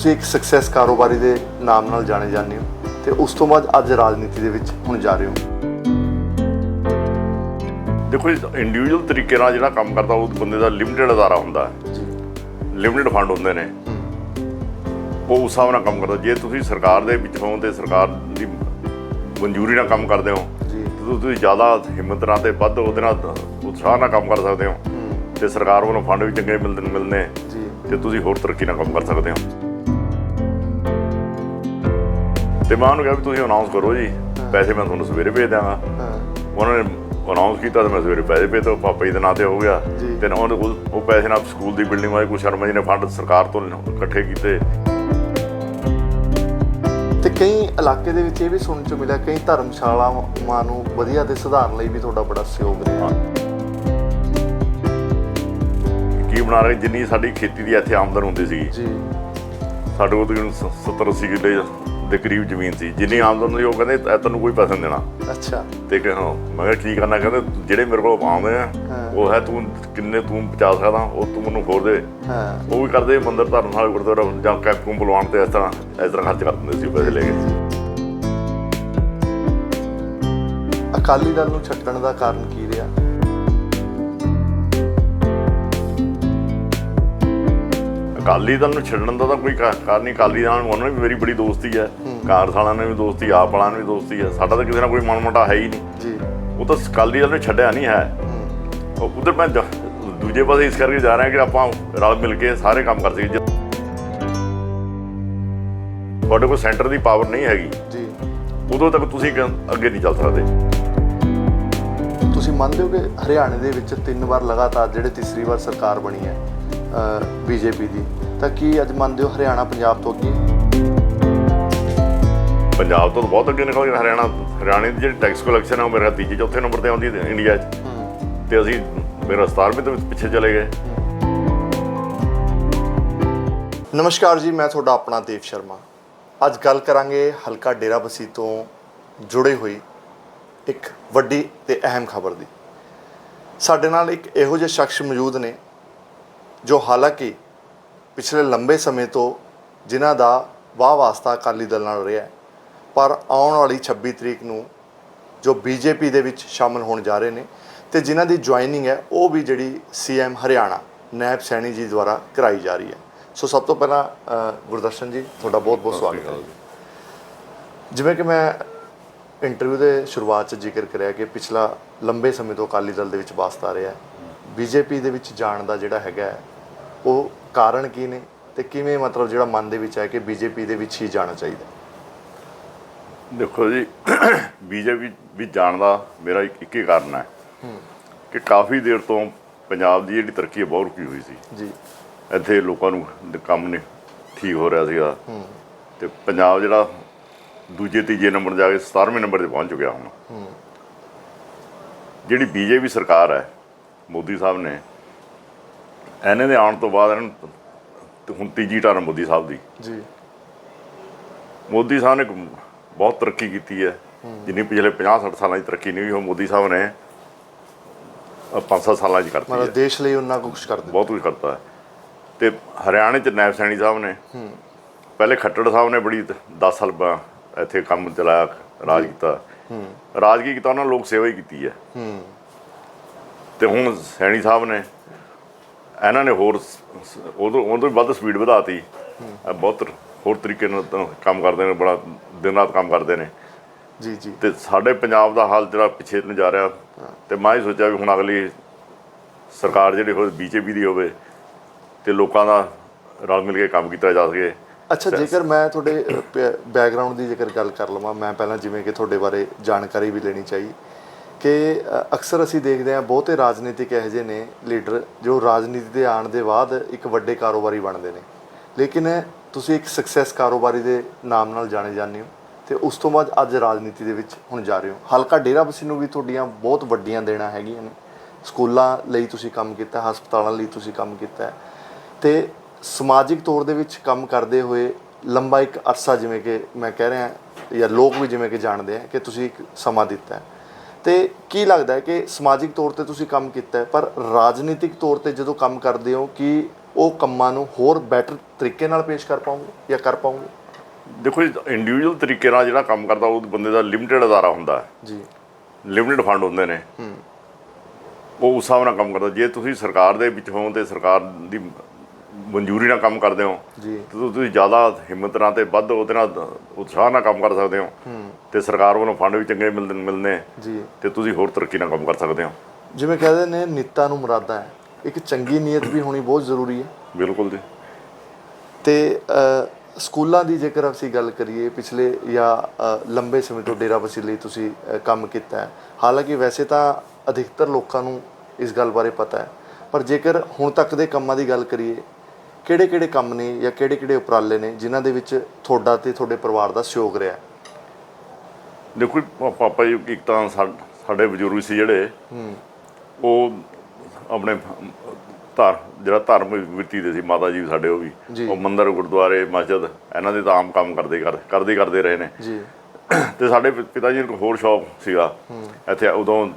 ਤੁਸੀਂ ਇੱਕ ਸਕਸੈਸ ਕਾਰੋਬਾਰੀ ਦੇ ਨਾਮ ਨਾਲ ਜਾਣੇ ਜਾਂਦੇ ਹੋ ਤੇ ਉਸ ਤੋਂ ਬਾਅਦ ਅੱਜ ਰਾਜਨੀਤੀ ਦੇ ਵਿੱਚ ਹੁਣ ਜਾ ਰਹੇ ਹੋ। ਦੇਖੋ ਇੰਡੀਵਿਜੂਅਲ ਤਰੀਕੇ ਨਾਲ ਜਿਹੜਾ ਕੰਮ ਕਰਦਾ ਉਹ ਬੰਦੇ ਦਾ ਲਿਮਟਿਡ ਅਦਾਰਾ ਹੁੰਦਾ ਹੈ। ਲਿਮਟਿਡ ਫੰਡ ਹੁੰਦੇ ਨੇ। ਉਹ ਉਸ ਹਿਸਾਬ ਨਾਲ ਕੰਮ ਕਰਦਾ। ਜੇ ਤੁਸੀਂ ਸਰਕਾਰ ਦੇ ਵਿੱਚ ਹੋ ਤੇ ਸਰਕਾਰ ਦੀ ਮਨਜ਼ੂਰੀ ਨਾਲ ਕੰਮ ਕਰਦੇ ਹੋ ਜੀ। ਤੇ ਤੁਸੀਂ ਜ਼ਿਆਦਾ ਹਿੰਮਤ ਨਾਲ ਤੇ ਵੱਧ ਉਹਦੇ ਨਾਲ ਉਤਸ਼ਾਹ ਨਾਲ ਕੰਮ ਕਰ ਸਕਦੇ ਹੋ। ਤੇ ਸਰਕਾਰ ਵੱਲੋਂ ਫੰਡ ਵੀ ਚੰਗੇ ਮਿਲਦੇ ਮਿਲਨੇ ਜੀ। ਤੇ ਤੁਸੀਂ ਹੋਰ ਤਰੱਕੀ ਨਾਲ ਕੰਮ ਕਰ ਸਕਦੇ ਹੋ। ਤੇ ਮੈਂ ਉਹਨੂੰ ਕਿਹਾ ਵੀ ਤੁਸੀਂ ਅਨਾਉਂਸ ਕਰੋ ਜੀ ਪੈਸੇ ਮੈਂ ਤੁਹਾਨੂੰ ਸਵੇਰੇ ਭੇਜ ਦਾਂਗਾ ਹਾਂ। ਉਹਨਾਂ ਨੇ ਅਨਾਉਂਸ ਕੀਤਾ ਤੇ ਮੈਂ ਸਵੇਰੇ ਪੈਸੇ ਭੇਜ ਤੋਂ ਪਾਪਾ ਜੀ ਦੇ ਨਾਂ ਤੇ ਹੋ ਗਿਆ। ਤੇ ਉਹ ਉਹ- ਪੈਸੇ ਨਾਲ ਸਕੂਲ ਦੀ ਬਿਲਡਿੰਗ ਵਾਲੇ ਕੁਛ ਸ਼ਰਮਾ ਜੀ ਨੇ ਫੰਡ ਸਰਕਾਰ ਤੋਂ ਇਕੱਠੇ ਕੀਤੇ। ਤੇ ਕਈ ਇਲਾਕੇ ਦੇ ਵਿੱਚ ਇਹ ਵੀ ਸੁਣਨ ਚ ਮਿਲਿਆ ਕਈ ਧਰਮਸ਼ਾਲਾਵਾਂ ਨੂੰ ਵਧੀਆ ਤੇ ਸੁਧਾਰਨ ਲਈ ਵੀ ਤੁਹਾਡਾ ਬੜਾ ਸਹਿਯੋਗ ਰਿਹਾ। ਕੀ ਬਣਾ ਰਹੇ? ਜਿੰਨੀ ਸਾਡੀ ਖੇਤੀ ਦੀ ਇੱਥੇ ਆਮਦਨ ਹੁੰਦੀ ਸੀ ਜੀ। ਸਾਡੇ ਕੋਲ ਤਕਰੀਬਨ 70 80 ਕਿੱਲੇ ਦੇ ਕਰੀਬ ਜ਼ਮੀਨ ਸੀ। ਜਿੰਨੀ ਆਮਦਨ ਹੁੰਦੀ ਉਹ ਕਹਿੰਦੇ ਇਹ ਤੈਨੂੰ ਕੋਈ ਪੈਸਾ ਨਹੀਂ ਦੇਣਾ। ਅੱਛਾ। ਤੇ ਕਹਿੰਦਾ ਮੈਂ ਕਿਹਾ ਕੀ ਕਰਨਾ? ਕਹਿੰਦੇ ਜਿਹੜੇ ਮੇਰੇ ਕੋਲ ਆਉਂਦੇ ਆ। ਉਹ ਹੈ ਤੂੰ ਕਿੰਨੇ ਤੂੰ ਬਚਾ ਸਕਦਾ ਉਹ ਤੂੰ ਮੈਨੂੰ ਹੋਰ ਦੇ। ਹਾਂ। ਉਹ ਵੀ ਕਰਦੇ ਮੰਦਰ ਧਰਮਸ਼ਾਲਾ ਗੁਰਦੁਆਰਾ ਜਾਂ ਕੈਂਪ ਕੁੰਪ ਲਵਾਉਣ ਤੇ ਇਸ ਤਰ੍ਹਾਂ ਇਸ ਤਰ੍ਹਾਂ ਖਰਚ ਕਰ ਦਿੰਦੇ ਸੀ ਪੈਸੇ ਲੈ ਕੇ। ਅਕਾਲੀ ਦਲ ਨੂੰ ਛੱਡਣ ਦਾ ਕਾਰਨ ਕੀ ਰਿਹਾ? ਅਕਾਲੀ ਦਲ ਨੂੰ ਛੱਡਣ ਦਾ ਤਾਂ ਕੋਈ ਕਾਰਨ ਨਹੀਂ ਅਕਾਲੀ ਦਲ ਨੂੰ ਉਹਨਾਂ ਵੀ ਮੇਰੀ ਬੜੀ ਦੋਸਤੀ ਹੈ। ਕਾਂਗਰਸ ਵਾਲਿਆਂ ਨਾਲ ਵੀ ਦੋਸਤੀ ਆਪ ਵਾਲਿਆਂ ਨਾਲ ਵੀ ਦੋਸਤੀ ਹੈ। ਸਾਡਾ ਤਾਂ ਕਿਸੇ ਨਾਲ ਕੋਈ ਮਨ ਮੋਟਾ ਹੈ ਹੀ ਨਹੀਂ। ਜੀ। ਉਹ ਤਾਂ ਅਕਾਲੀ ਦਲ ਨੇ ਛੱਡਿਆ ਨਹੀਂ ਹੈ। ਉਹ ਉਧਰ ਮੈਂ ਦੂਜੇ ਪਾਸੇ ਇਸ ਕਰਕੇ ਜਾ ਰਿਹਾ ਕਿ ਆਪਾਂ ਰਲ ਮਿਲ ਕੇ ਸਾਰੇ ਕੰਮ ਕਰ ਸਕੀਏ। ਤੁਹਾਡੇ ਕੋਲ ਸੈਂਟਰ ਦੀ ਪਾਵਰ ਨਹੀਂ ਹੈਗੀ। ਜੀ। ਉਦੋਂ ਤੱਕ ਤੁਸੀਂ ਅੱਗੇ ਨਹੀਂ ਚੱਲ ਸਕਦੇ। ਤੁਸੀਂ ਮੰਨਦੇ ਹੋ ਕਿ ਹਰਿਆਣੇ ਦੇ ਵਿੱਚ ਤਿੰਨ ਵਾਰ ਲਗਾਤਾਰ ਜਿਹੜੇ ਤੀਸਰੀ ਵਾਰ ਸਰਕਾਰ ਬਣੀ ਹੈ ਬੀਜੇਪੀ ਦੀ। ਤਾਂ ਕੀ ਅੱਜ ਮੰਨਦੇ ਹੋ ਹਰਿਆਣਾ ਪੰਜਾਬ ਤੋਂ ਅੱਗੇ? ਪੰਜਾਬ ਤੋਂ ਬਹੁਤ ਅੱਗੇ ਨਿਕਲ ਗਿਆ ਹਰਿਆਣਾ। ਹਰਿਆਣੇ ਦੀ ਜਿਹੜੀ ਟੈਕਸ ਕਲੈਕਸ਼ਨ ਹੈ ਉਹ ਮੇਰੇ ਤੀਜੇ ਚੌਥੇ ਨੰਬਰ ਤੇ ਆਉਂਦੀ ਹੈ ਇੰਡੀਆ 'ਚ। ਤੇ ਅਸੀਂ ਮੇਰਾ 17ਵੇਂ ਤੋਂ ਪਿੱਛੇ ਚਲੇ ਗਏ। ਨਮਸਕਾਰ ਜੀ ਮੈਂ ਤੁਹਾਡਾ ਆਪਣਾ ਦੇਵ ਸ਼ਰਮਾ। ਅੱਜ ਗੱਲ ਕਰਾਂਗੇ ਹਲਕਾ ਡੇਰਾਬੱਸੀ ਤੋਂ ਜੁੜੇ ਹੋਈ ਇੱਕ ਵੱਡੀ ਤੇ ਅਹਿਮ ਖਬਰ ਦੀ। ਸਾਡੇ ਨਾਲ ਇੱਕ ਇਹੋ ਜਿਹੇ ਸ਼ਖਸ ਮੌਜੂਦ ਨੇ ਜੋ ਹਾਲਾਂਕਿ ਪਿਛਲੇ ਲੰਬੇ ਸਮੇਂ ਤੋਂ ਜਿਨ੍ਹਾਂ ਦਾ ਵਾਹ ਵਾਸਤਾ ਅਕਾਲੀ ਦਲ ਨਾਲ ਰਿਹਾ ਪਰ ਆਉਣ ਵਾਲੀ 26 ਤਰੀਕ ਨੂੰ ਜੋ ਬੀਜੇਪੀ ਦੇ ਵਿੱਚ ਸ਼ਾਮਲ ਹੋਣ ਜਾ ਰਹੇ ਨੇ ਤੇ ਜਿਨ੍ਹਾਂ ਦੀ ਜੁਆਇਨਿੰਗ ਹੈ ਉਹ ਵੀ ਜਿਹੜੀ ਸੀਐਮ ਹਰਿਆਣਾ ਨੈਬ ਸੈਣੀ ਜੀ ਦੁਆਰਾ ਕਰਾਈ ਜਾ ਰਹੀ ਹੈ। ਸੋ ਸਭ ਤੋਂ ਪਹਿਲਾਂ ਗੁਰਦਰਸ਼ਨ ਜੀ ਤੁਹਾਡਾ ਬਹੁਤ ਬਹੁਤ ਸਵਾਗਤ ਹੈ। ਜਿਵੇਂ ਕਿ ਮੈਂ ਇੰਟਰਵਿਊ ਦੇ ਸ਼ੁਰੂਆਤ 'ਚ ਜ਼ਿਕਰ ਕਰਿਆ ਕਿ ਪਿਛਲਾ ਲੰਬੇ ਸਮੇਂ ਤੋਂ ਅਕਾਲੀ ਦਲ ਦੇ ਵਿੱਚ ਵਾਸਤਾ ਰਿਹਾ ਬੀਜੇਪੀ ਦੇ ਵਿੱਚ ਜਾਣ ਦਾ ਜਿਹੜਾ ਹੈਗਾ ਉਹ ਕਾਰਨ ਕੀ ਨੇ ਤੇ ਕਿਵੇਂ ਮਤਲਬ ਜਿਹੜਾ ਮਨ ਦੇ ਵਿੱਚ ਹੈ ਕਿ ਬੀਜੇਪੀ ਦੇ ਵਿੱਚ ਹੀ ਜਾਣਾ ਚਾਹੀਦਾ? ਦੇਖੋ ਜੀ ਬੀਜੇਪੀ ਵੀ ਜਾਣ ਦਾ ਮੇਰਾ ਇੱਕ ਇੱਕ ਹੀ ਕਾਰਨ ਹੈ ਕਿ ਕਾਫੀ ਦੇਰ ਤੋਂ ਪੰਜਾਬ ਦੀ ਜਿਹੜੀ ਤਰੱਕੀ ਬਹੁਤ ਰੁਕੀ ਹੋਈ ਸੀ। ਜੀ। ਇੱਥੇ ਲੋਕਾਂ ਨੂੰ ਕੰਮ ਨਹੀਂ ਠੀਕ ਹੋ ਰਿਹਾ ਸੀਗਾ। ਤੇ ਪੰਜਾਬ ਜਿਹੜਾ ਦੂਜੇ ਤੀਜੇ ਨੰਬਰ ਜਾ ਕੇ 17ਵੇਂ ਨੰਬਰ ਤੇ ਪਹੁੰਚ ਚੁੱਕਿਆ ਹੁਣ। ਜਿਹੜੀ ਬੀਜੇਪੀ ਸਰਕਾਰ ਹੈ ਮੋਦੀ ਸਾਹਿਬ ਨੇ ਇਹਨੇ ਦੇ ਆਉਣ ਤੋਂ ਬਾਅਦ ਇਹਨਾਂ ਨੂੰ ਤੇ ਹੁਣ ਤੀਜੀ ਟਰਮ ਮੋਦੀ ਸਾਹਿਬ ਦੀ। ਜੀ। ਮੋਦੀ ਸਾਹਿਬ ਨੇ ਬਹੁਤ ਤਰੱਕੀ ਕੀਤੀ ਹੈ। ਜਿੰਨੀ ਪਿਛਲੇ 50 60 ਸਾਲਾਂ ਦੀ ਤਰੱਕੀ ਨਹੀਂ ਹੋਈ ਉਹ ਮੋਦੀ ਸਾਹਿਬ ਨੇ 5-7 ਸਾਲਾਂ 'ਚ ਕਰਤੀ ਮਤਲਬ ਦੇਸ਼ ਲਈ ਉਹਨਾਂ ਕੁਝ ਕਰਦੇ ਬਹੁਤ ਕੁਝ ਕਰਤਾ ਹੈ। ਤੇ ਹਰਿਆਣੇ 'ਚ ਨੈਬ ਸੈਣੀ ਸਾਹਿਬ ਨੇ। ਪਹਿਲੇ ਖੱਟੜ ਸਾਹਿਬ ਨੇ ਬੜੀ 10 ਸਾਲ ਇੱਥੇ ਕੰਮ ਚਲਾਇਆ ਰਾਜ ਕੀਤਾ। ਰਾਜ ਕੀ ਕੀਤਾ ਉਹਨਾਂ ਲੋਕ ਸੇਵਾ ਹੀ ਕੀਤੀ ਹੈ। ਹੂੰ। ਤੇ ਹੁਣ ਸੈਣੀ ਸਾਹਿਬ ਨੇ ਇਹਨਾਂ ਨੇ ਹੋਰ ਉਦੋਂ ਉਦੋਂ ਵੀ ਵੱਧ ਸਪੀਡ ਵਧਾਤੀ। ਬਹੁਤ ਹੋਰ ਤਰੀਕੇ ਨਾਲ ਕੰਮ ਕਰਦੇ ਨੇ ਬੜਾ ਦਿਨ ਰਾਤ ਕੰਮ ਕਰਦੇ ਨੇ। ਜੀ ਜੀ। ਤੇ ਸਾਡੇ ਪੰਜਾਬ ਦਾ ਹਾਲ ਜਿਹੜਾ ਪਿੱਛੇ ਨੂੰ ਜਾ ਰਿਹਾ ਤੇ ਮੈਂ ਹੀ ਸੋਚਿਆ ਵੀ ਹੁਣ ਅਗਲੀ ਸਰਕਾਰ ਜਿਹੜੀ ਹੋਵੇ ਬੀਜੇਪੀ ਦੀ ਹੋਵੇ ਤੇ ਲੋਕਾਂ ਦਾ ਰਲ ਮਿਲ ਕੇ ਕੰਮ ਕੀਤਾ ਜਾ ਸਕੇ। ਅੱਛਾ ਜੇਕਰ ਮੈਂ ਤੁਹਾਡੇ ਬੈਕਗ੍ਰਾਉਂਡ ਦੀ ਜੇਕਰ ਗੱਲ ਕਰ ਲਵਾਂ ਮੈਂ ਪਹਿਲਾਂ ਜਿਵੇਂ ਕਿ ਤੁਹਾਡੇ ਬਾਰੇ ਜਾਣਕਾਰੀ ਵੀ ਲੈਣੀ ਚਾਹੀ। ਕਿ ਅਕਸਰ ਅਸੀਂ ਦੇਖਦੇ ਹਾਂ ਬਹੁਤੇ ਰਾਜਨੀਤਿਕ ਇਹੋ ਜਿਹੇ ਨੇ ਲੀਡਰ ਜੋ ਰਾਜਨੀਤੀ ਦੇ ਆਉਣ ਦੇ ਬਾਅਦ ਇੱਕ ਵੱਡੇ ਕਾਰੋਬਾਰੀ ਬਣਦੇ ਨੇ। ਲੇਕਿਨ ਤੁਸੀਂ ਇੱਕ ਸਕਸੈਸ ਕਾਰੋਬਾਰੀ ਦੇ ਨਾਮ ਨਾਲ ਜਾਣੇ ਜਾਂਦੇ ਹੋ ਤੇ ਉਸ ਤੋਂ ਬਾਅਦ ਅੱਜ ਰਾਜਨੀਤੀ ਦੇ ਵਿੱਚ ਹੁਣ ਜਾ ਰਹੇ ਹੋ। ਹਲਕਾ ਡੇਰਾਬੱਸੀ ਨੂੰ ਵੀ ਤੁਹਾਡੀਆਂ ਬਹੁਤ ਵੱਡੀਆਂ ਦੇਣਾ ਹੈਗੀਆਂ ਨੇ। ਸਕੂਲਾਂ ਲਈ ਤੁਸੀਂ ਕੰਮ ਕੀਤਾ, ਹਸਪਤਾਲਾਂ ਲਈ ਤੁਸੀਂ ਕੰਮ ਕੀਤਾ। ਹੈ ਤੇ ਸਮਾਜਿਕ ਤੌਰ ਦੇ ਵਿੱਚ ਕੰਮ ਕਰਦੇ ਹੋਏ ਲੰਬਾ ਇੱਕ ਅਰਸਾ ਜਿਵੇਂ ਕਿ ਮੈਂ ਕਹਿ ਰਿਹਾ ਜਾਂ ਲੋਕ ਵੀ ਜਿਵੇਂ ਕਿ ਜਾਣਦੇ ਆ ਕਿ ਤੁਸੀਂ ਇੱਕ ਸਮਾਂ ਦਿੱਤਾ ਹੈ। ਤੇ ਕੀ ਲੱਗਦਾ ਹੈ ਕਿ ਸਮਾਜਿਕ ਤੌਰ ਤੇ ਤੁਸੀਂ ਕੰਮ ਕੀਤਾ ਪਰ ਰਾਜਨੀਤਿਕ ਤੌਰ ਤੇ ਜਦੋਂ ਕੰਮ ਕਰਦੇ ਹੋ ਕਿ ਉਹ ਕੰਮਾਂ ਨੂੰ ਹੋਰ ਬੈਟਰ ਤਰੀਕੇ ਨਾਲ ਪੇਸ਼ ਕਰ ਪਾਉਂਗੇ ਜਾਂ ਕਰ ਪਾਉਂਗੇ? ਦੇਖੋ ਜੀ ਇੰਡੀਵਿਜੂਅਲ ਤਰੀਕੇ ਨਾਲ ਜਿਹੜਾ ਕੰਮ ਕਰਦਾ ਉਹ ਬੰਦੇ ਦਾ ਲਿਮਟਿਡ ਅਦਾਰਾ ਹੁੰਦਾ ਹੈ। ਜੀ। ਲਿਮਟਿਡ ਫੰਡ ਹੁੰਦੇ ਨੇ। ਉਹ ਉਸ ਹਿਸਾਬ ਨਾਲ ਕੰਮ ਕਰਦਾ। ਜੇ ਤੁਸੀਂ ਸਰਕਾਰ ਦੇ ਵਿੱਚ ਹੋ ਤੇ ਸਰਕਾਰ ਦੀ ਮਨਜ਼ੂਰੀ ਨਾਲ ਕੰਮ ਕਰਦੇ ਹੋ ਜੀ। ਤੇ ਤੁਸੀਂ ਜ਼ਿਆਦਾ ਹਿੰਮਤ ਨਾਲ ਤੇ ਵੱਧ ਉਹਦੇ ਨਾਲ ਉਤਸ਼ਾਹ ਨਾਲ ਕੰਮ ਕਰ ਸਕਦੇ ਹੋ। ਤੇ ਸਰਕਾਰ ਵੱਲੋਂ ਫੰਡ ਵੀ ਚੰਗੇ ਮਿਲਦੇ ਮਿਲਨੇ ਜੀ। ਤੇ ਤੁਸੀਂ ਹੋਰ ਤਰੱਕੀ ਨਾਲ ਕੰਮ ਕਰ ਸਕਦੇ ਹੋ। ਜਿਵੇਂ ਕਹਿੰਦੇ ਨੇ ਨੀਤਾਂ ਨੂੰ ਮੁਰਾਦਾਂ ਹੈ। ਇੱਕ ਚੰਗੀ ਨੀਅਤ ਵੀ ਹੋਣੀ ਬਹੁਤ ਜ਼ਰੂਰੀ ਹੈ। ਬਿਲਕੁਲ ਜੀ। ਤੇ ਸਕੂਲਾਂ ਦੀ ਜੇਕਰ ਅਸੀਂ ਗੱਲ ਕਰੀਏ ਪਿਛਲੇ ਜਾਂ ਲੰਬੇ ਸਮੇਂ ਤੋਂ ਡੇਰਾਬੱਸੀ ਲਈ ਤੁਸੀਂ ਕੰਮ ਕੀਤਾ ਹੈ। ਹਾਲਾਂਕਿ ਵੈਸੇ ਤਾਂ ਅਧਿਕਤਰ ਲੋਕਾਂ ਨੂੰ ਇਸ ਗੱਲ ਬਾਰੇ ਪਤਾ ਹੈ। ਪਰ ਜੇਕਰ ਹੁਣ ਤੱਕ ਦੇ ਕੰਮਾਂ ਦੀ ਗੱਲ ਕਰੀਏ ਕਿਹੜੇ ਕਿਹੜੇ ਕੰਮ ਨੇ ਜਾਂ ਕਿਹੜੇ ਕਿਹੜੇ ਉਪਰਾਲੇ ਨੇ ਜਿਨ੍ਹਾਂ ਦੇ ਵਿੱਚ ਤੁਹਾਡਾ ਤੇ ਤੁਹਾਡੇ ਪਰਿਵਾਰ ਦਾ ਸਹਿਯੋਗ ਰਿਹਾ? ਦੇਖੋ ਪਾ- ਪਾਪਾ ਜੀ ਇੱਕ ਤਾਂ ਸਾ- ਸਾਡੇ ਬਜ਼ੁਰਗ ਸੀ ਜਿਹੜੇ ਉਹ ਆਪਣੇ ਧਾਰ ਜਿਹੜਾ ਧਾਰਮਿਕ ਵਿੱਤੀ ਦੇ ਸੀ ਮਾਤਾ ਜੀ ਸਾਡੇ ਉਹ ਵੀ। ਉਹ ਮੰਦਿਰ ਗੁਰਦੁਆਰੇ ਮਸਜਿਦ ਇਹਨਾਂ ਦੇ ਤਾਂ ਆਮ ਕੰਮ ਕਰਦੇ ਕਰ- ਕਰਦੇ ਕਰਦੇ ਰਹੇ ਨੇ। ਜੀ। ਤੇ ਸਾਡੇ ਪਿ- ਪਿਤਾ ਜੀ ਨੂੰ ਇੱਕ ਹੋਰ ਸ਼ੌਪ ਸੀਗਾ। ਇੱਥੇ ਉਦੋਂ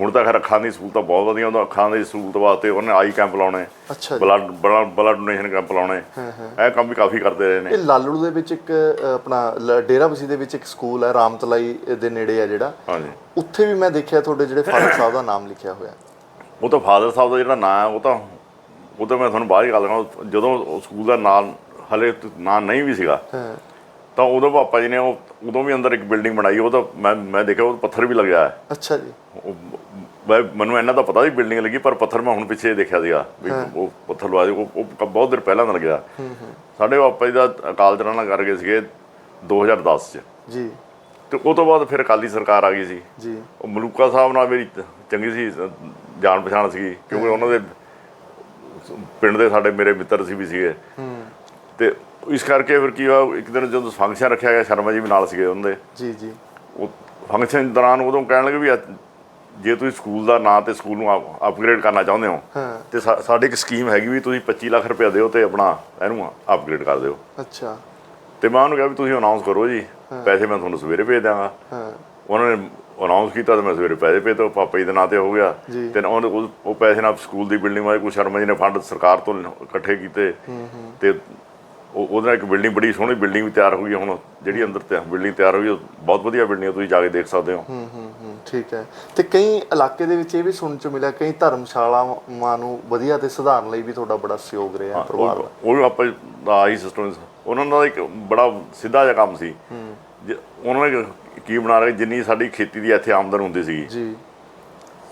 ਹੁਣ ਤਾਂ ਖੈਰ ਅੱਖਾਂ ਦੀ ਸਹੂਲਤਾਂ ਬਹੁਤ ਵਧੀਆ ਉਦੋਂ ਅੱਖਾਂ ਦੀ ਸਹੂਲਤ ਵਾਸਤੇ ਉਹਨੇ ਆਈ ਕੈਂਪ ਲਾਉਣੇ। ਅੱਛਾ ਬਲੱਡ ਬਲੱਡ ਡੋਨੇਸ਼ਨ ਕੈਂਪ ਲਾਉਣੇ। ਇਹ ਕੰਮ ਵੀ ਕਾਫੀ ਕਰਦੇ ਰਹੇ ਨੇ। ਇਹ ਲਾਲੜੂ ਦੇ ਵਿੱਚ ਇੱਕ ਆਪਣਾ ਲ- ਡੇਰਾਬੱਸੀ ਦੇ ਵਿੱਚ ਇੱਕ ਸਕੂਲ ਹੈ ਰਾਮਤਲਾਈ ਦੇ ਨੇੜੇ ਹੈ ਜਿਹੜਾ। ਹਾਂਜੀ। ਉੱਥੇ ਵੀ ਮੈਂ ਦੇਖਿਆ ਤੁਹਾਡੇ ਜਿਹੜੇ ਫਾਦਰ ਸਾਹਿਬ ਦਾ ਨਾਮ ਲਿਖਿਆ ਹੋਇਆ। ਉਹ ਤਾਂ ਫਾਦਰ ਸਾਹਿਬ ਦਾ ਜਿਹੜਾ ਨਾਂ ਹੈ ਉਹ ਤਾਂ ਉਹ ਤਾਂ ਮੈਂ ਤੁਹਾਨੂੰ ਬਾਹਰ ਹੀ ਗੱਲ ਕਰਾਂ। ਜਦੋਂ ਸਕੂਲ ਦਾ ਨਾਂ ਹਲੇ ਨਾਂ ਨਹੀਂ ਵੀ ਸੀਗਾ ਹਾਂ। ਤਾਂ ਉਦੋਂ ਪਾਪਾ ਜੀ ਨੇ ਉਹ ਉਦੋਂ ਵੀ ਅੰਦਰ ਇੱਕ ਬਿਲਡਿੰਗ ਬਣਾਈ। ਉਹ ਤਾਂ ਮੈਂ ਮੈਂ ਦੇਖਿਆ ਉਹ ਪੱਥਰ ਵੀ ਲੱਗਿਆ ਹੈ ਅੱਛਾ ਜੀ। ਮੈਨੂੰ ਇਹਨਾਂ ਤਾਂ ਪਤਾ ਸੀ ਬਿਲਡਿੰਗ ਲੱਗੀ ਪਰ ਪੱਥਰ ਮੈਂ ਹੁਣ ਪਿੱਛੇ ਦੇਖਿਆ ਸੀਗਾ ਵੀ ਉਹ ਪੱਥਰ ਲਵਾ ਉਹ ਉਹ ਬਹੁਤ ਦਿਨ ਪਹਿਲਾਂ ਦਾ ਲੱਗਿਆ। ਸਾਡੇ ਪਾਪਾ ਜੀ ਦਾ ਅਕਾਲ ਚਲਾਣਾ ਕਰ ਗਏ ਸੀਗੇ 2010 ਚ। ਜੀ। ਤੇ ਉਹ ਤੋਂ ਬਾਅਦ ਫਿਰ ਅਕਾਲੀ ਸਰਕਾਰ ਆ ਗਈ ਸੀ। ਜੀ। ਉਹ ਮਲੂਕਾ ਸਾਹਿਬ ਨਾਲ ਮੇਰੀ ਚੰਗੀ ਸੀ ਜਾਣ ਪਛਾਣ ਸੀਗੀ ਕਿਉਂਕਿ ਉਹਨਾਂ ਦੇ ਪਿੰਡ ਦੇ ਸਾਡੇ ਮੇਰੇ ਮਿੱਤਰ ਸੀ ਵੀ ਸੀਗੇ। ਤੇ ਇਸ ਕਰਕੇ ਫਿਰ ਕੀ ਹੋਇਆ ਇੱਕ ਦਿਨ ਜਦੋਂ ਫੰਕਸ਼ਨ ਰੱਖਿਆ ਗਿਆ ਸ਼ਰਮਾ ਜੀ ਵੀ ਨਾਲ ਸੀਗੇ ਉਹਨਾਂ ਦੇ। ਜੀ ਜੀ। ਉਹ ਫੰਕਸ਼ਨ ਦੌਰਾਨ ਉਦੋਂ ਕਹਿਣ ਲੱਗੇ ਵੀ ਜੇ ਤੁਸੀਂ ਸਕੂਲ ਦਾ ਨਾਂ ਤੇ ਸਕੂਲ ਨੂੰ ਅਪਗ੍ਰੇਡ ਕਰਨਾ ਚਾਹੁੰਦੇ ਹੋ ਤੇ ਸਾਡੀ ਇੱਕ ਸਕੀਮ ਹੈਗੀ ਵੀ ਤੁਸੀਂ 25 ਲੱਖ ਰੁਪਏ ਦਿਓ ਤੇ ਆਪਣਾ ਇਹਨੂੰ ਅਪਗ੍ਰੇਡ ਕਰ ਦਿਓ। ਅੱਛਾ। ਤੇ ਮੈਂ ਉਹਨੂੰ ਕਿਹਾ ਵੀ ਤੁਸੀਂ ਅਨਾਉਂਸ ਕਰੋ ਜੀ ਪੈਸੇ ਮੈਂ ਤੁਹਾਨੂੰ ਸਵੇਰੇ ਭੇਜ ਦਾਂਗਾ ਹਾਂ। ਉਹਨਾਂ ਨੇ ਅਨਾਉਂਸ ਕੀਤਾ ਤੇ ਮੈਂ ਸਵੇਰੇ ਪੈਸੇ ਭੇਜ ਤੇ ਪਾਪਾ ਜੀ ਦੇ ਨਾਂ ਤੇ ਹੋ ਗਿਆ। ਤੇ ਉਹ ਪੈਸੇ ਨਾਲ ਸਕੂਲ ਦੀ ਬਿਲਡਿੰਗ ਵਾਲੇ ਕੋਈ ਸ਼ਰਮਾ ਜੀ ਨੇ ਫੰਡ ਸਰਕਾਰ ਤੋਂ ਇਕੱਠੇ ਕੀਤੇ। ਤੇ ਉਹ ਉਹਦੇ ਨਾਲ ਇੱਕ ਬਿਲਡਿੰਗ ਬੜੀ ਸੋਹਣੀ ਬਿਲਡਿੰਗ ਵੀ ਤਿਆਰ ਹੈ ਹੁਣ ਜਿਹੜੀ ਅੰਦਰ ਤੇ ਬਿਲਡਿੰਗ ਤਿਆਰ ਹੈ ਉਹ ਬਹੁਤ ਵਧੀਆ ਬਿਲਡਿੰਗ ਹੈ ਤੁਸੀਂ ਜਾ ਕੇ ਦੇਖ ਸਕਦੇ ਹੋ। ਹੂੰ ਹੂੰ ਹੂੰ ਠੀਕ ਹੈ। ਤੇ ਕਈ ਇਲਾਕੇ ਦੇ ਵਿੱਚ ਇਹ ਵੀ ਸੁਣਨ ਚ ਮਿਲਿਆ ਕਈ ਧਰਮਸ਼ਾਲਾਵਾਂ ਨੂੰ ਵਧੀਆ ਤੇ ਸੁਧਾਰਨ ਲਈ ਵੀ ਤੁਹਾਡਾ ਬੜਾ ਸਹਿਯੋਗ ਰਿਹਾ ਪਰਿਵਾਰ ਦਾ। ਉਹ ਆਪਾਂ ਦਾ ਆਹੀ ਸਿਸਟਮ ਉਹਨਾਂ ਦਾ ਇੱਕ ਬੜਾ ਸਿੱਧਾ ਜਿਹਾ ਕੰਮ ਸੀ। ਉਹਨਾਂ ਨੇ ਕੀ ਬਣਾ ਰਹੇ ਜਿੰਨੀ ਸਾਡੀ ਖੇਤੀ ਦੀ ਇੱਥੇ ਆਮਦਨ ਹੁੰਦੀ ਸੀ ਜੀ।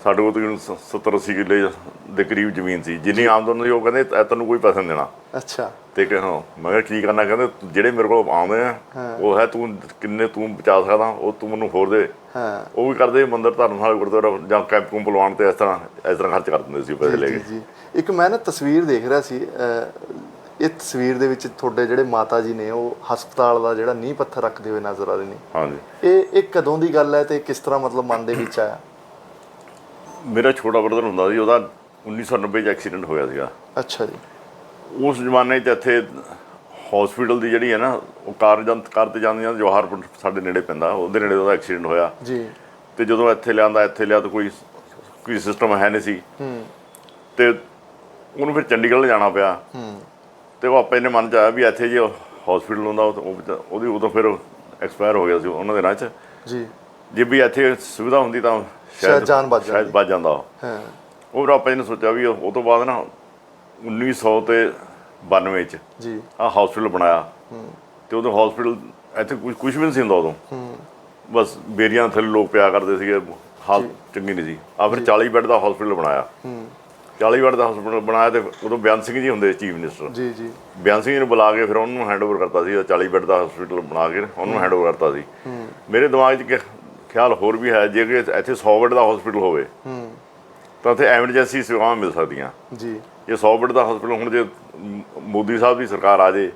ਸਾਡੇ ਕੋਲ ਤਕਰੀਬਨ 70 80 ਕਿੱਲੇ ਦੇ ਕਰੀਬ ਜ਼ਮੀਨ ਸੀ। ਜਿੰਨੀ ਆਮਦਨ ਸੀ ਉਹ ਕਹਿੰਦੇ ਤੈਨੂੰ ਕੋਈ ਪੈਸਾ ਨਹੀਂ ਦੇਣਾ। ਅੱਛਾ। ਤੇ ਕਿ ਹਾਂ ਮੈਂ ਕਿਹਾ ਕੀ ਕਰਨਾ ਕਹਿੰਦੇ ਜਿਹੜੇ ਮੇਰੇ ਕੋਲ ਆਉਂਦੇ ਆ ਉਹ ਹੈ ਤੂੰ ਕਿੰਨੇ ਤੂੰ ਬਚਾ ਸਕਦਾ ਉਹ ਤੂੰ ਮੈਨੂੰ ਹੋਰ ਦੇ। ਹਾਂ। ਉਹ ਵੀ ਕਰਦੇ ਮੰਦਰ ਧਰਮਸ਼ਾਲਾ ਗੁਰਦੁਆਰਾ ਜਾਂ ਕੈਂਪ ਕੁੰਪ ਲਵਾਉਣ ਤੇ ਇਸ ਤਰ੍ਹਾਂ ਇਸ ਤਰ੍ਹਾਂ ਖਰਚ ਕਰ ਦਿੰਦੇ ਸੀ ਪੈਸੇ ਲੈ ਕੇ। ਜੀ। ਇੱਕ ਮੈਂ ਨਾ ਤਸਵੀਰ ਦੇਖ ਰਿਹਾ ਸੀ ਇਹ ਤਸਵੀਰ ਦੇ ਵਿੱਚ ਤੁਹਾਡੇ ਜਿਹੜੇ ਮਾਤਾ ਜੀ ਨੇ ਉਹ ਹਸਪਤਾਲ ਦਾ ਜਿਹੜਾ ਨੀਂਹ ਪੱਥਰ ਰੱਖਦੇ ਹੋਏ ਨਜ਼ਰ ਆ ਰਹੇ ਨੇ। ਹਾਂਜੀ। ਇਹ ਇਹ ਕਦੋਂ ਦੀ ਗੱਲ ਹੈ ਤੇ ਕਿਸ ਤਰ੍ਹਾਂ ਮਤਲਬ ਮਨ ਦੇ ਵਿੱਚ ਆਇਆ? ਮੇਰਾ ਛੋਟਾ ਬ੍ਰਦਰ ਹੁੰਦਾ ਸੀ ਉਹਦਾ 1990 ਚ ਐਕਸੀਡੈਂਟ ਹੋਇਆ ਸੀਗਾ। ਅੱਛਾ ਜੀ। ਉਸ ਜ਼ਮਾਨੇ 'ਚ ਇੱਥੇ ਹਸਪੀਟਲ ਦੀ ਜਿਹੜੀ ਹੈ ਨਾ ਉਹ ਕਾਰ ਜੰਤ ਕਾਰ ਤੇ ਜਾਂਦੀਆਂ ਜਵਾਹਰਪੁਰ ਸਾਡੇ ਨੇੜੇ ਪੈਂਦਾ ਉਹਦੇ ਨੇੜੇ ਉਹਦਾ ਐਕਸੀਡੈਂਟ ਹੋਇਆ। ਜੀ। ਤੇ ਜਦੋਂ ਇੱਥੇ ਲਿਆਂਦਾ ਇੱਥੇ ਲਿਆ ਤਾਂ ਕੋਈ ਕੋਈ ਸਿਸਟਮ ਹੈ ਨਹੀਂ ਸੀ। ਹੂੰ। ਤੇ ਉਹਨੂੰ ਫਿਰ ਚੰਡੀਗੜ੍ਹ ਲਿਜਾਣਾ ਪਿਆ। ਹੂੰ। ਤੇ ਉਹ ਆਪੇ ਨੇ ਮਨ ਚ ਆਇਆ ਵੀ ਇੱਥੇ ਜੇ ਹਸਪੀਟਲ ਹੁੰਦਾ ਉਹ ਉਹ- ਉਹਦੀ ਉਦੋਂ ਫਿਰ ਐਕਸਪਾਇਰ ਹੋ ਗਿਆ ਸੀ ਉਹਨਾਂ ਦੇ ਨਾਲ ਚ। ਜੀ। ਜੇ ਵੀ ਇੱਥੇ ਸੁਵਿਧਾ ਹੁੰਦੀ ਤਾਂ ਸ਼ਾਇਦ ਜਾਨ ਬਚ ਸ਼ਾਇਦ ਬਚ ਜਾਂਦਾ। ਹਾਂ। ਉਹ ਫਿਰ ਆਪੇ ਨੇ ਸੋਚਿਆ ਵੀ ਉਹ ਤੋਂ ਬਾਅਦ ਨਾ 1900 ਤੇ 92 ਚ ਜੀ। ਆ ਹਸਪੀਟਲ ਬਣਾਇਆ। ਤੇ ਉਦੋਂ ਹਸਪੀਟਲ ਇੱਥੇ ਕੁਝ ਕੁਝ ਵੀ ਨਹੀਂ ਸੀ ਹੁੰਦਾ ਉਦੋਂ। ਹੂੰ। ਬਸ ਬੇਰੀਆਂ ਥੱਲੇ ਲੋਕ ਪਿਆ ਕਰਦੇ ਸੀਗੇ ਹਾਲਤ ਚੰਗੀ ਨਹੀਂ ਸੀ। ਆ ਫਿਰ 40 ਬੈੱਡ ਦਾ ਹਸਪੀਟਲ ਬਣਾਇਆ। ਹੂੰ। 40 ਬੈੱਡ ਦਾ ਹਸਪੀਟਲ ਬਣਾਇਆ ਤੇ ਉਦੋਂ ਬਿਆਨ ਸਿੰਘ ਜੀ ਹੁੰਦੇ ਚੀਫ ਮਿਨਿਸਟਰ ਜੀ ਜੀ। ਬਿਆਨ ਸਿੰਘ ਜੀ ਨੂੰ ਬੁਲਾ ਕੇ ਫਿਰ ਉਹਨੂੰ ਹੈਂਡਓਵਰ ਕਰਤਾ ਸੀ। 40 ਬੈੱਡ ਦਾ ਹਸਪੀਟਲ ਬਣਾ ਕੇ ਉਹਨੂੰ ਹੈਂਡਓਵਰ ਕਰਤਾ ਸੀ। ਮੇਰੇ ਦਿਮਾਗ 'ਚ ਕਿ- ਖਿਆਲ ਹੋਰ ਵੀ ਹੈ ਜੇ ਕਿ ਇੱਥੇ 100 ਬੈੱਡ ਦਾ ਹਸਪੀਟਲ ਹੋਵੇ ਹੂੰ ਤਾਂ ਇੱਥੇ ਐਮਰਜੈਂਸੀ ਸੇਵਾਵਾਂ ਮਿਲ ਸਕਦੀਆਂ। ਜੀ। ਜੇ 100 ਬੈੱਡ ਦਾ ਹਸਪੀਟਲ ਹੁਣ ਜੇ ਮੋਦੀ ਸਾਹਿਬ ਦੀ ਸਰਕਾਰ ਆ ਜੇ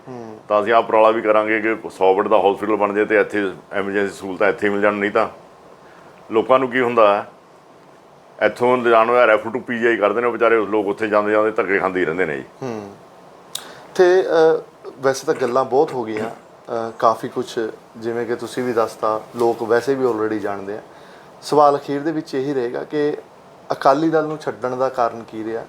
ਤਾਂ ਅਸੀਂ ਆਹ ਉਪਰਾਲਾ ਵੀ ਕਰਾਂਗੇ ਕਿ 100 ਬੈੱਡ ਦਾ ਹਸਪੀਟਲ ਬਣ ਜੇ ਤੇ ਇੱਥੇ ਐਮਰਜੈਂਸੀ ਸਹੂਲਤਾਂ ਇੱਥੇ ਮਿਲ ਜਾਣ ਨਹੀਂ ਤਾਂ ਲੋਕਾਂ ਨੂੰ ਕੀ ਹੁੰਦਾ ਹੈ? ਇੱਥੋਂ ਲਿਜਾਣ ਹੋਇਆ ਰੈਫਰ ਟੂ ਪੀਜੀਆਈ ਕਰਦੇ ਨੇ ਉਹ ਵਿਚਾਰੇ ਲੋਕ ਉੱਥੇ ਜਾਂਦੇ ਜਾਂਦੇ ਧੱਕੇ ਖਾਂਦੇ ਰਹਿੰਦੇ ਨੇ ਜੀ। ਹੂੰ। ਤੇ ਵੈਸੇ ਤਾਂ ਗੱਲਾਂ ਬਹੁਤ ਹੋ ਗਈਆਂ। ਕਾਫੀ ਕੁਝ ਜਿਵੇਂ ਕਿ ਤੁਸੀਂ ਵੀ ਦੱਸਤਾ ਲੋਕ ਵੈਸੇ ਵੀ ਆਲਰੇਡੀ ਜਾਣਦੇ ਆ। ਸਵਾਲ ਅਖੀਰ ਦੇ ਵਿੱਚ ਇਹੀ ਰਹੇਗਾ ਕਿ ਅਕਾਲੀ ਦਲ ਨੂੰ ਛੱਡਣ ਦਾ ਕਾਰਨ ਕੀ ਰਿਹਾ?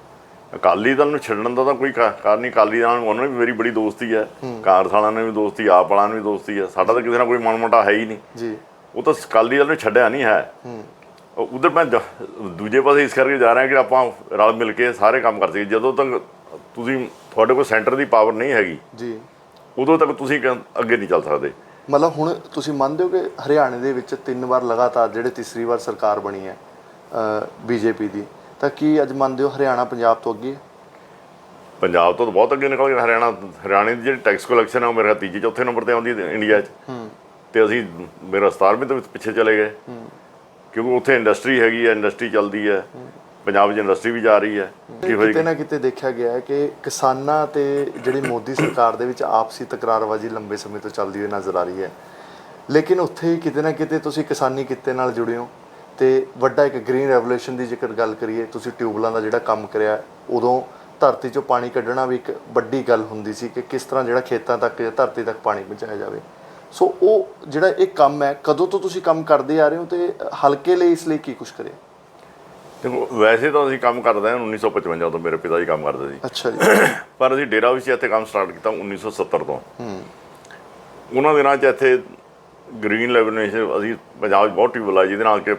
ਅਕਾਲੀ ਦਲ ਨੂੰ ਛੱਡਣ ਦਾ ਤਾਂ ਕੋਈ ਕਾਰਨ ਨਹੀਂ ਅਕਾਲੀ ਦਲ ਨਾਲ ਉਹਨਾਂ ਦੀ ਮੇਰੀ ਬੜੀ ਦੋਸਤੀ ਹੈ। ਕਾਂਗਰਸ ਵਾਲਿਆਂ ਨਾਲ ਵੀ ਦੋਸਤੀ ਆਪ ਵਾਲਿਆਂ ਨਾਲ ਵੀ ਦੋਸਤੀ ਹੈ। ਸਾਡਾ ਤਾਂ ਕਿਸੇ ਨਾਲ ਕੋਈ ਮਨਮੋਟਾ ਹੈ ਹੀ ਨਹੀਂ। ਜੀ। ਉਹ ਤਾਂ ਅਕਾਲੀ ਦਲ ਨੇ ਛੱਡਿਆ ਨਹੀਂ ਹੈ। ਉਧਰ ਮੈਂ ਦੂਜੇ ਪਾਸੇ ਇਸ ਕਰਕੇ ਜਾ ਰਿਹਾ ਕਿ ਆਪਾਂ ਰਲ ਮਿਲ ਕੇ ਸਾਰੇ ਕੰਮ ਕਰ ਸਕੀਏ। ਜਦੋਂ ਤੱਕ ਤੁਸੀਂ ਤੁਹਾਡੇ ਕੋਲ ਸੈਂਟਰ ਦੀ ਪਾਵਰ ਨਹੀਂ ਹੈਗੀ ਜੀ। ਉਦੋਂ ਤੱਕ ਤੁਸੀਂ ਕ- ਅੱਗੇ ਨਹੀਂ ਚੱਲ ਸਕਦੇ। ਮਤਲਬ ਹੁਣ ਤੁਸੀਂ ਮੰਨਦੇ ਹੋ ਕਿ ਹਰਿਆਣੇ ਦੇ ਵਿੱਚ ਤਿੰਨ ਵਾਰ ਲਗਾਤਾਰ ਜਿਹੜੇ ਤੀਸਰੀ ਵਾਰ ਸਰਕਾਰ ਬਣੀ ਹੈ ਬੀਜੇਪੀ ਦੀ ਤਾਂ ਕੀ ਅੱਜ ਮੰਨਦੇ ਹੋ ਹਰਿਆਣਾ ਪੰਜਾਬ ਤੋਂ ਅੱਗੇ ਹੈ? ਪੰਜਾਬ ਤੋਂ ਤਾਂ ਬਹੁਤ ਅੱਗੇ ਨਿਕਲ ਗਿਆ। ਹਰਿਆਣਾ ਹਰਿਆਣੇ ਦੀ ਜਿਹੜੀ ਟੈਕਸ ਕਲੈਕਸ਼ਨ ਹੈ ਉਹ ਮੇਰਾ ਤੀਜੇ ਚੌਥੇ ਨੰਬਰ ਤੇ ਆਉਂਦੀ ਹੈ ਇੰਡੀਆ 'ਚ। ਤੇ ਅਸੀਂ ਮੇਰਾ 17ਵੀਂ ਤੋਂ ਪਿੱਛੇ ਚਲੇ ਗਏ। ਕਿਉਂਕਿ ਉੱਥੇ ਇੰਡਸਟਰੀ ਹੈਗੀ ਹੈ ਇੰਡਸਟਰੀ ਚੱਲਦੀ ਹੈ। ਪੰਜਾਬ 'ਚ ਇੰਡਸਟਰੀ ਵੀ ਜਾ ਰਹੀ ਹੈ। ਕਿਤੇ ਨਾ ਕਿਤੇ ਦੇਖਿਆ ਗਿਆ ਹੈ ਕਿ ਕਿਸਾਨਾਂ ਤੇ ਜਿਹੜੀ ਮੋਦੀ ਸਰਕਾਰ ਦੇ ਵਿੱਚ ਆਪਸੀ ਤਕਰਾਰਬਾਜ਼ੀ ਲੰਬੇ ਸਮੇਂ ਤੋਂ ਚੱਲਦੀ ਹੋਈ ਨਜ਼ਰ ਆ ਰਹੀ ਹੈ। ਲੇਕਿਨ ਉੱਥੇ ਹੀ ਕਿਤੇ ਨਾ ਕਿਤੇ ਤੁਸੀਂ ਕਿਸਾਨੀ ਕਿੱਤੇ ਨਾਲ ਜੁੜੇ ਹੋ ਤੇ ਵੱਡਾ ਇੱਕ ਗ੍ਰੀਨ ਰੈਵੋਲੂਸ਼ਨ ਦੀ ਜੇਕਰ ਗੱਲ ਕਰੀਏ ਤੁਸੀਂ ਟਿਊਬਲਾਂ ਦਾ ਜਿਹੜਾ ਕੰਮ ਕਰਿਆ ਉਦੋਂ ਧਰਤੀ 'ਚੋਂ ਪਾਣੀ ਕੱਢਣਾ ਵੀ ਇੱਕ ਵੱਡੀ ਗੱਲ ਹੁੰਦੀ ਸੀ ਕਿ ਕਿਸ ਤਰ੍ਹਾਂ ਜਿਹੜਾ ਖੇਤਾਂ ਤੱਕ ਜਾਂ ਧਰਤੀ ਤੱਕ ਪਾਣੀ ਪਹੁੰਚਾਇਆ ਜਾਵੇ। ਸੋ ਉਹ ਜਿਹੜਾ ਇਹ ਕੰਮ ਹੈ ਕਦੋਂ ਤੋਂ ਤੁਸੀਂ ਕੰਮ ਕਰਦੇ ਆ ਰਹੇ ਹੋ ਤੇ ਹਲਕੇ ਲਈ ਇਸ ਲਈ ਕੀ ਕੁਝ ਕਰਿਆ? ਦੇਖੋ ਵੈਸੇ ਤਾਂ ਅਸੀਂ ਕੰਮ ਕਰਦੇ ਹਾਂ 1955 ਤੋਂ ਮੇਰੇ ਪਿਤਾ ਜੀ ਕੰਮ ਕਰਦੇ ਸੀ। ਅੱਛਾ ਜੀ। ਪਰ ਅਸੀਂ ਡੇਰਾ ਵਿੱਚ ਇੱਥੇ ਕੰਮ ਸਟਾਰਟ ਕੀਤਾ 1970 ਤੋਂ। ਉਹਨਾਂ ਦਿਨਾਂ 'ਚ ਇੱਥੇ ਗ੍ਰੀਨ ਲੈਵਨੇਸ਼ਨ ਅਸੀਂ ਪੰਜਾਬ 'ਚ ਬਹੁਤ ਟਿਊਬਲ ਆ ਜਿਹਦੇ ਨਾਲ ਕਿ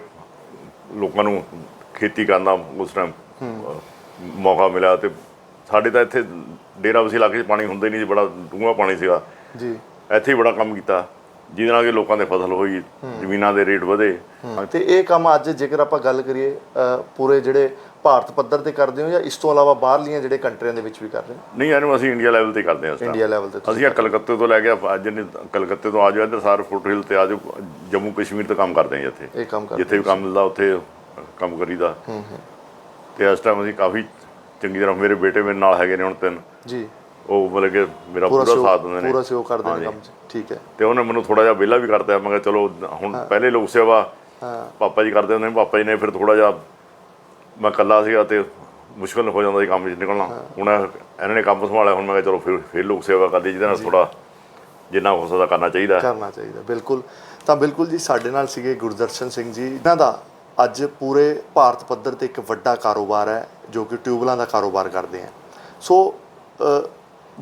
ਲੋਕਾਂ ਨੂੰ ਖੇਤੀ ਕਰਨ ਦਾ ਉਸ ਟਾਈਮ ਮੌਕਾ ਮਿਲਿਆ ਤੇ ਸਾਡੇ ਤਾਂ ਇੱਥੇ ਡੇਰਾ ਵਸੀ ਇਲਾਕੇ 'ਚ ਪਾਣੀ ਹੁੰਦਾ ਹੀ ਨਹੀਂ ਸੀ ਬੜਾ ਡੂੰਘਾ ਪਾਣੀ ਸੀਗਾ। ਜੀ। ਇੱਥੇ ਹੀ ਬੜਾ ਕੰਮ ਕੀਤਾ। ਜਿਹਦੇ ਨਾਲ ਕਿ ਲੋਕਾਂ ਦੇ ਫਸਲ ਹੋਈ ਜ਼ਮੀਨਾਂ ਦੇ ਰੇਟ ਵਧੇ। ਤੇ ਇਹ ਕੰਮ ਅੱਜ ਜੇਕਰ ਆਪਾਂ ਗੱਲ ਕਰੀਏ ਪੂਰੇ ਜਿਹੜੇ ਭਾਰਤ ਪੱਧਰ ਤੇ ਕਰਦੇ ਹੋ ਜਾਂ ਇਸ ਤੋਂ ਇਲਾਵਾ ਬਾਹਰਲੀਆਂ ਜਿਹੜੇ ਕੰਟਰੀਆਂ ਦੇ ਵਿੱਚ ਵੀ ਕਰ ਰਹੇ ਹੋ? ਨਹੀਂ ਇਹਨੂੰ ਅਸੀਂ ਇੰਡੀਆ ਲੈਵਲ ਤੇ ਕਰਦੇ ਹਾਂ ਇਸ ਇੰਡੀਆ ਲੈਵਲ ਤੇ ਅਸੀਂ ਕਲਕੱਤੇ ਤੋਂ ਲੈ ਕੇ ਅੱਜ ਨੇ ਕਲਕੱਤੇ ਤੋਂ ਆ ਜਾਓ ਇੱਧਰ ਸਾਰੇ ਫੁੱਟ ਹਿੱਲ ਤੇ ਆ ਜਾਓ ਜੰਮੂ ਕਸ਼ਮੀਰ ਤੇ ਕੰਮ ਕਰਦੇ ਹਾਂ ਇੱਥੇ। ਇਹ ਕੰਮ ਕਰਦੇ ਜਿੱਥੇ ਵੀ ਕੰਮ ਮਿਲਦਾ ਉੱਥੇ ਕੰਮ ਕਰੀਦਾ। ਤੇ ਇਸ ਟਾਈਮ ਅਸੀਂ ਕਾਫੀ ਚੰਗੀ ਤਰ੍ਹਾਂ ਮੇਰੇ ਬੇਟੇ ਮੇਰੇ ਨਾਲ ਹੈਗੇ ਨੇ ਹੁਣ ਤਿੰਨ। ਜੀ। ਉਹ ਮਤਲਬ ਕਿ ਮੇਰਾ ਪੂਰਾ ਸਾਥ ਦਿੰਦੇ ਨੇ। ਪੂਰਾ ਸਹਿਯੋਗ ਕਰਦੇ ਨੇ ਕੰਮ 'ਚ। ਠੀਕ ਹੈ। ਤੇ ਉਹਨੇ ਮੈਨੂੰ ਥੋੜਾ ਜਿਹਾ ਵਿਹਲਾ ਵੀ ਕਰਤਾ ਮੈਂ ਕਿਹਾ ਚਲੋ ਹੁਣ ਪਹਿਲੇ ਲੋਕ ਸੇਵਾ ਹਾਂ। ਪਾਪਾ ਜੀ ਕਰਦੇ ਹੁੰਦੇ ਨੇ। ਪਾਪਾ ਜੀ ਨੇ ਫਿਰ ਥੋੜਾ ਜਿਹਾ ਮੈਂ ਇਕੱਲਾ ਸੀਗਾ ਤੇ ਮੁਸ਼ਕਲ ਹੋ ਜਾਂਦਾ ਸੀ ਕੰਮ 'ਚ ਨਿਕਲਣਾ। ਹੁਣ ਇਹਨਾਂ ਨੇ ਕੰਮ ਸੰਭਾਲਿਆ। ਹੁਣ ਮੈਂ ਕਿਹਾ ਚਲੋ ਫਿਰ ਫਿਰ ਲੋਕ ਸੇਵਾ ਕਰਦੇ ਜਿਹਦੇ ਨਾਲ ਥੋੜਾ ਜਿੰਨਾ ਹੋ ਸਕਦਾ ਕਰਨਾ ਚਾਹੀਦਾ। ਕਰਨਾ ਚਾਹੀਦਾ। ਬਿਲਕੁਲ। ਤਾਂ ਬਿਲਕੁਲ ਜੀ ਸਾਡੇ ਨਾਲ ਸੀਗੇ ਗੁਰਦਰਸ਼ਨ ਸਿੰਘ ਜੀ। ਇਹਨਾਂ ਦਾ ਅੱਜ ਪੂਰੇ ਭਾਰਤ ਪੱਧਰ ਤੇ ਇੱਕ ਵੱਡਾ ਕਾਰੋਬਾਰ ਹੈ ਜੋ ਕਿ ਟਿਊਬਲਾਂ ਦਾ ਕਾਰੋਬਾਰ ਕਰਦੇ ਆ। ਸੋ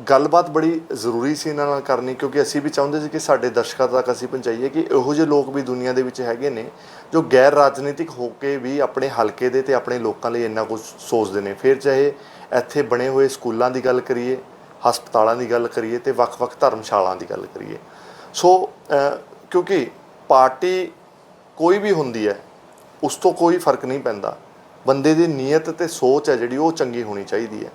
ਗੱਲਬਾਤ ਬੜੀ ਜ਼ਰੂਰੀ ਸੀ ਇਹਨਾਂ ਨਾਲ ਕਰਨੀ, ਕਿਉਂਕਿ ਅਸੀਂ ਵੀ ਚਾਹੁੰਦੇ ਸੀ ਕਿ ਸਾਡੇ ਦਰਸ਼ਕਾਂ ਤੱਕ ਅਸੀਂ ਪਹੁੰਚਾਈਏ ਕਿ ਇਹੋ ਜਿਹੇ ਲੋਕ ਵੀ ਦੁਨੀਆ ਦੇ ਵਿੱਚ ਹੈਗੇ ਨੇ ਜੋ ਗੈਰ ਰਾਜਨੀਤਿਕ ਹੋ ਕੇ ਵੀ ਆਪਣੇ ਹਲਕੇ ਦੇ ਤੇ ਆਪਣੇ ਲੋਕਾਂ ਲਈ ਇੰਨਾ ਕੁਝ ਸੋਚਦੇ ਨੇ। ਫਿਰ ਚਾਹੇ ਇੱਥੇ ਬਣੇ ਹੋਏ ਸਕੂਲਾਂ ਦੀ ਗੱਲ ਕਰੀਏ, ਹਸਪਤਾਲਾਂ ਦੀ ਗੱਲ ਕਰੀਏ ਤੇ ਵੱਖ-ਵੱਖ ਧਰਮਸ਼ਾਲਾਵਾਂ ਦੀ ਗੱਲ ਕਰੀਏ। ਸੋ ਕਿਉਂਕਿ ਪਾਰਟੀ ਕੋਈ ਵੀ ਹੁੰਦੀ ਹੈ, ਉਸ ਤੋਂ ਕੋਈ ਫ਼ਰਕ ਨਹੀਂ ਪੈਂਦਾ। ਬੰਦੇ ਦੀ ਨੀਅਤ ਤੇ ਸੋਚ ਹੈ ਜਿਹੜੀ ਉਹ ਚੰਗੀ ਹੋਣੀ ਚਾਹੀਦੀ ਹੈ।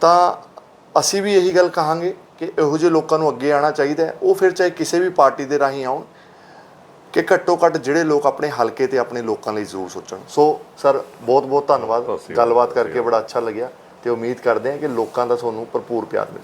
ਤਾਂ ਅਸੀਂ ਵੀ ਇਹੀ ਗੱਲ ਕਹਾਂਗੇ ਕਿ ਇਹੋ ਜਿਹੇ ਲੋਕਾਂ ਨੂੰ ਅੱਗੇ ਆਉਣਾ ਚਾਹੀਦਾ ਹੈ। ਉਹ ਫਿਰ ਚਾਹੇ ਕਿਸੇ ਵੀ ਪਾਰਟੀ ਦੇ ਰਾਹੀਂ ਆਉਣ ਕਿ ਘੱਟੋ ਘੱਟ ਜਿਹੜੇ ਲੋਕ ਆਪਣੇ ਹਲਕੇ ਤੇ ਆਪਣੇ ਲੋਕਾਂ ਲਈ ਜ਼ਰੂਰ ਸੋਚਣ। ਸੋ ਸਰ ਬਹੁਤ ਬਹੁਤ ਧੰਨਵਾਦ। ਗੱਲਬਾਤ ਕਰਕੇ ਬੜਾ ਅੱਛਾ ਲੱਗਿਆ ਤੇ ਉਮੀਦ ਕਰਦੇ ਹਾਂ ਕਿ ਲੋਕਾਂ ਦਾ ਤੁਹਾਨੂੰ ਭਰਪੂਰ ਪਿਆਰ ਮਿਲੇ।